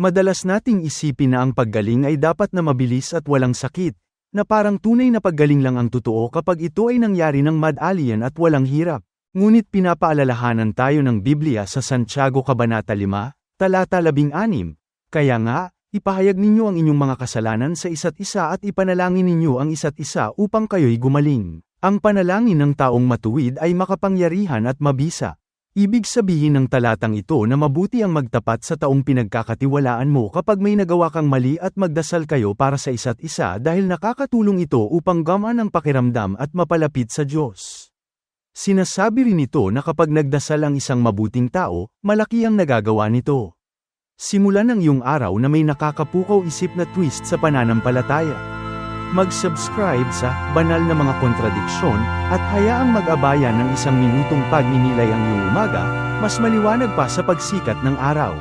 Madalas nating isipin na ang paggaling ay dapat na mabilis at walang sakit, na parang tunay na paggaling lang ang totoo kapag ito ay nangyari ng madalian at walang hirap. Ngunit pinapaalalahanan tayo ng Biblia sa Santiago Kabanata 5, talata 16. Kaya nga, ipahayag ninyo ang inyong mga kasalanan sa isa't isa at ipanalangin ninyo ang isa't isa upang kayo'y gumaling. Ang panalangin ng taong matuwid ay makapangyarihan at mabisa. Ibig sabihin ng talatang ito na mabuti ang magtapat sa taong pinagkakatiwalaan mo kapag may nagawa kang mali at magdasal kayo para sa isa't isa dahil nakakatulong ito upang gamaan ang pakiramdam at mapalapit sa Diyos. Sinasabi rin ito na kapag nagdasal ang isang mabuting tao, malaki ang nagagawa nito. Simulan ang iyong araw na may nakakapukaw isip na twist sa pananampalataya. Mag-subscribe sa Banal na Mga Kontradiksyon at hayaang mag-abaya ng isang minutong pagninilay ang iyong umaga, mas maliwanag pa sa pagsikat ng araw.